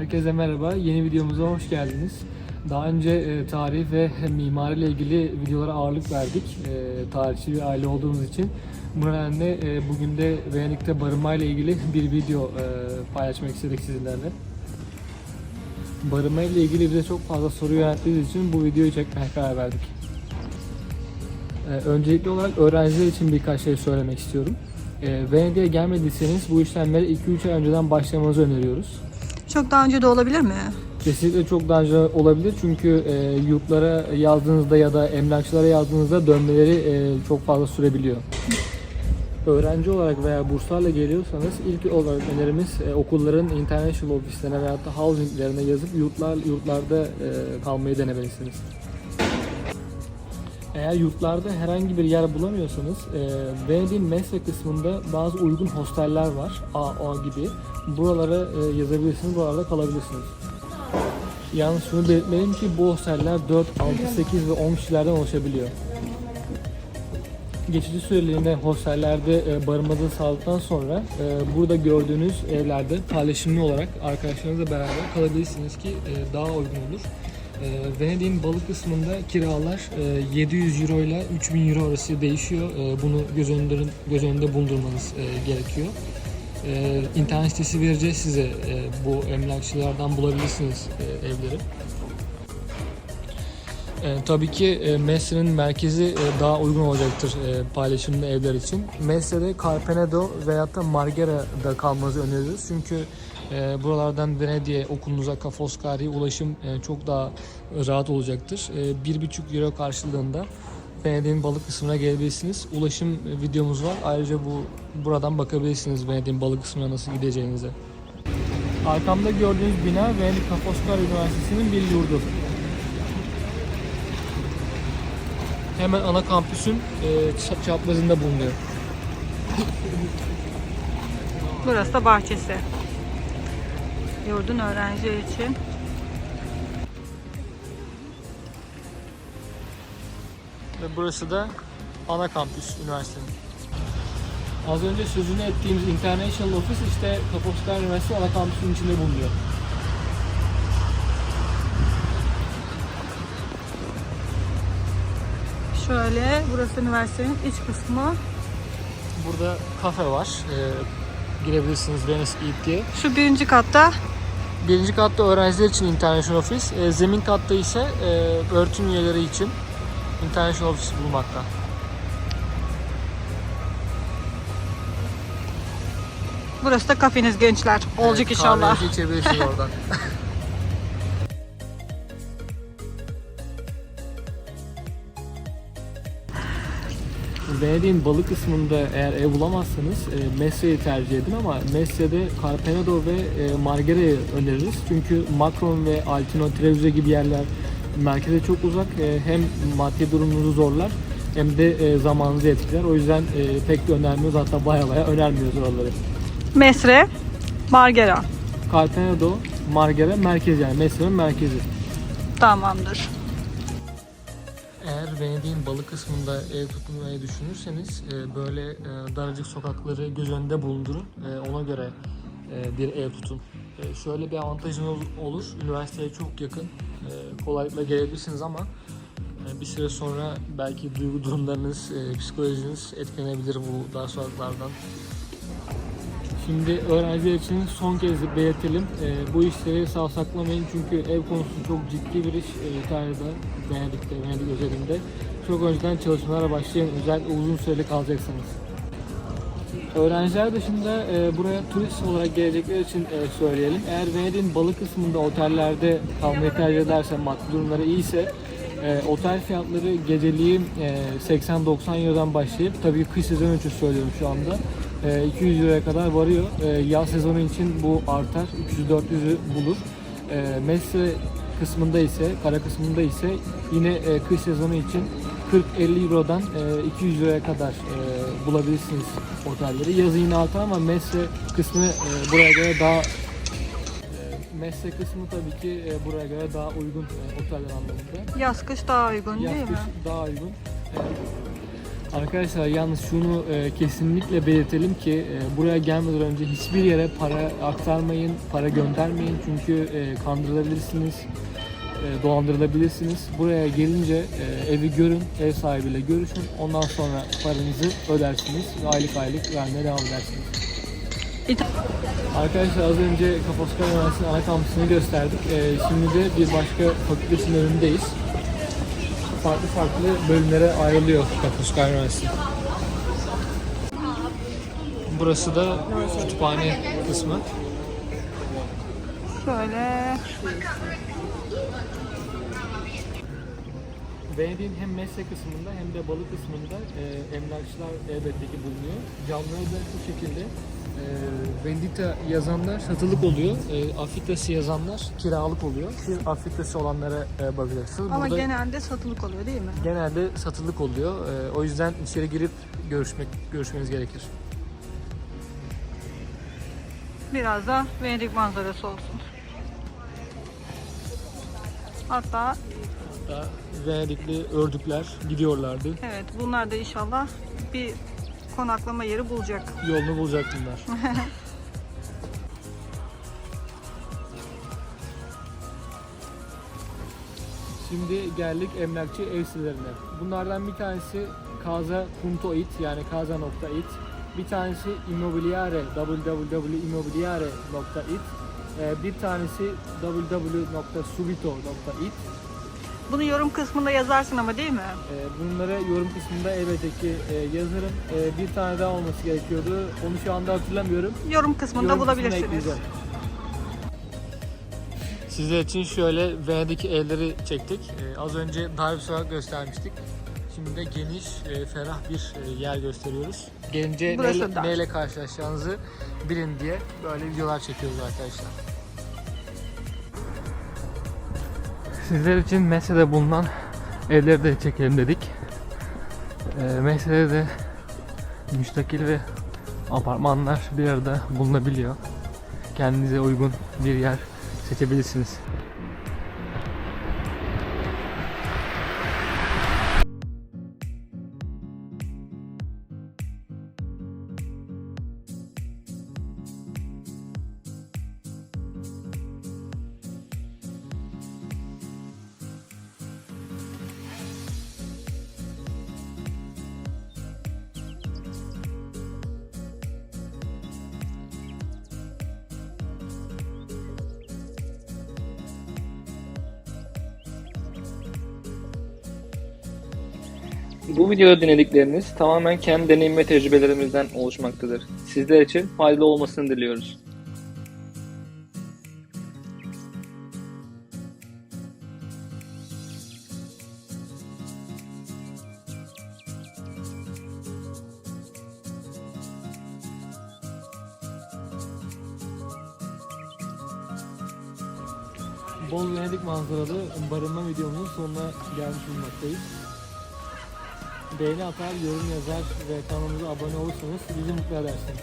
Herkese merhaba. Yeni videomuza hoş geldiniz. Daha önce e, tarih ve mimari ile ilgili videolara ağırlık verdik. E, tarihçi bir aile olduğumuz için. Bu nedenle e, bugün de Venenik'te barınma ile ilgili bir video e, paylaşmak istedik sizinlerle. Barınma ile ilgili bize çok fazla soru yönelttiğiniz için bu videoyu çekmeye karar verdik. E, öncelikli olarak öğrenciler için birkaç şey söylemek istiyorum. E, Venedik'e gelmediyseniz bu işlemlere 2-3 ay önceden başlamanızı öneriyoruz. Çok daha önce de olabilir mi? Kesinlikle çok daha önce olabilir çünkü e, yurtlara yazdığınızda ya da emlakçılara yazdığınızda dönmeleri e, çok fazla sürebiliyor. Öğrenci olarak veya burslarla geliyorsanız ilk olarak önerimiz e, okulların international ofislerine veya da housinglerine yazıp yurtlar yurtlarda e, kalmayı denemelisiniz. Eğer yurtlarda herhangi bir yer bulamıyorsanız, e, Venedik'in Mesle kısmında bazı uygun hosteller var, AA gibi. Buralara e, yazabilirsiniz, buralarda kalabilirsiniz. Yalnız şunu belirtmeliyim ki bu hosteller 4, 6, 8 ve 10 kişilerden oluşabiliyor. Geçici süreliğine hostellerde e, barınmanızı sağladıktan sonra e, burada gördüğünüz evlerde paylaşımlı olarak arkadaşlarınızla beraber kalabilirsiniz ki e, daha uygun olur. E, Venedik'in balık kısmında kiralar e, 700 euro ile 3000 euro arası değişiyor. E, bunu göz önünde, göz önünde bulundurmanız e, gerekiyor. E, sitesi vereceğiz size. E, bu emlakçılardan bulabilirsiniz e, evleri. E, tabii ki e, merkezi e, daha uygun olacaktır e, paylaşımlı evler için. Mesle'de Carpenedo veyahut da Marghera'da kalmanızı öneriyoruz. Çünkü e, buralardan Venedik'e okulunuza Kafoskari'ye ulaşım e, çok daha rahat olacaktır. E, 1,5 euro karşılığında Venedik'in balık kısmına gelebilirsiniz. Ulaşım videomuz var. Ayrıca bu buradan bakabilirsiniz Venedik'in balık kısmına nasıl gideceğinize. Arkamda gördüğünüz bina Venedik Kafoskari Üniversitesi'nin bir yurdu. Hemen ana kampüsün e, ça- çaprazında bulunuyor. Burası da bahçesi. Yurdun öğrenciler için. Ve burası da ana kampüs üniversitenin. Az önce sözünü ettiğimiz International Office işte Kaposlar Üniversitesi ana kampüsünün içinde bulunuyor. Şöyle burası üniversitenin iç kısmı. Burada kafe var. E, girebilirsiniz Venice Eat diye. Şu birinci katta Birinci katta öğrenciler için International Office, e, zemin katta ise e, öğretim üyeleri için International Office bulunmakta. burası da kafeniz gençler. Olacak Evet, inşallah. Kahvenizi içebilirsiniz oradan. Venedik'in balık kısmında eğer ev bulamazsanız e, Messe'yi tercih edin ama Messe'de Carpenedo ve e, Marghera'yı öneririz. Çünkü Macron ve Altino Treviso gibi yerler merkeze çok uzak. E, hem maddi durumunuzu zorlar hem de e, zamanınızı etkiler. O yüzden e, pek de önermiyoruz hatta baya baya önermiyoruz oraları. Mesre, Margera. Carpenedo, Margera merkez yani Mesle'nin merkezi. Tamamdır. Venedik'in balık kısmında ev tutmayı düşünürseniz e, böyle e, daracık sokakları göz önünde bulundurun. E, Ona göre e, bir ev tutun. E, Şöyle bir avantajınız ol- olur. Üniversiteye çok yakın. E, Kolaylıkla gelebilirsiniz ama e, bir süre sonra belki duygu durumlarınız, e, psikolojiniz etkilenebilir bu dar sokaklardan. Şimdi öğrenciler için son kez belirtelim. Ee, bu işleri savsaklamayın çünkü ev konusu çok ciddi bir iş e, İtalya'da, Venedik'te, Venedik özelinde. Çok önceden çalışmalara başlayın. Özellikle uzun süreli kalacaksınız. Öğrenciler dışında e, buraya turist olarak gelecekler için e, söyleyelim. Eğer Venedik'in balık kısmında otellerde kalmayı tercih ederse, maddi durumları iyiyse e, otel fiyatları geceliği e, 80-90 Euro'dan başlayıp tabii kış sezonu için söylüyorum şu anda e, 200 Euro'ya kadar varıyor. E, yaz sezonu için bu artar. 300-400'ü bulur. E, Mesle kısmında ise, kara kısmında ise yine e, kış sezonu için 40-50 Euro'dan e, 200 Euro'ya kadar e, bulabilirsiniz otelleri. Yazın yine artar ama Mesle kısmı e, buraya göre daha e, Mesle kısmı tabii ki e, buraya göre daha uygun e, oteller anlamında. Yaz kış daha uygun Yaz değil kış mi? daha uygun. Evet. Arkadaşlar yalnız şunu e, kesinlikle belirtelim ki e, buraya gelmeden önce hiçbir yere para aktarmayın, para göndermeyin çünkü e, kandırılabilirsiniz, e, dolandırılabilirsiniz. Buraya gelince e, evi görün, ev sahibiyle görüşün. Ondan sonra paranızı ödersiniz ve aylık aylık vermeye devam edersiniz. Arkadaşlar az önce Kapaskar Üniversitesi'nin ana kampüsünü gösterdik. E, şimdi de bir başka fakültesinin önündeyiz. Farklı farklı bölümlere ayrılıyor Kapaskar Üniversitesi. Burası da kütüphane kısmı. Şöyle Venedik'in hem meslek kısmında hem de balık kısmında e, emlakçılar elbette ki bulunuyor. Camları da bu şekilde Vendita yazanlar satılık oluyor. E, Afitası yazanlar kiralık oluyor. Siz Afitası olanlara e, bakacaksınız. ama Burada genelde satılık oluyor değil mi? genelde satılık oluyor. E, o yüzden içeri girip görüşmek görüşmeniz gerekir. Biraz da Venedik manzarası olsun. Hatta Hatta Venedikli ördükler gidiyorlardı. evet bunlar da inşallah bir konaklama yeri bulacak. Yolunu bulacak bunlar. Şimdi geldik emlakçı ev sitelerine. Bunlardan bir tanesi Kaza.it yani kaza.it. Bir tanesi Immobiliare www.immobiliare.it. Ee, Bir tanesi www.subito.it. Bunu yorum kısmında yazarsın ama değil mi? Ee, Bunları yorum kısmında elbette ki e, yazarım. Ee, Bir tane daha olması gerekiyordu. Onu şu anda hatırlamıyorum. Yorum kısmında Yorum kısmına bulabilirsiniz. ekleyeceğim. Sizler için şöyle Venedik'teki evleri çektik. Ee, az önce dar bir sokak göstermiştik. Şimdi de geniş, e, ferah bir e, yer gösteriyoruz. Gelince neyle, neyle karşılaşacağınızı bilin diye böyle videolar çekiyoruz arkadaşlar. Sizler için Mesle'de bulunan evleri de çekelim dedik. E, Mesle'de de müstakil ve apartmanlar bir arada bulunabiliyor. Kendinize uygun bir yer seçebilirsiniz. Bu videoda dinledikleriniz tamamen kendi deneyim ve tecrübelerimizden oluşmaktadır. Sizler için faydalı olmasını diliyoruz. Bol Venedik manzaralı barınma videomuzun sonuna gelmiş bulunmaktayız. Beğeni atar, yorum yazar ve kanalımıza abone olursanız bizi mutlu edersiniz.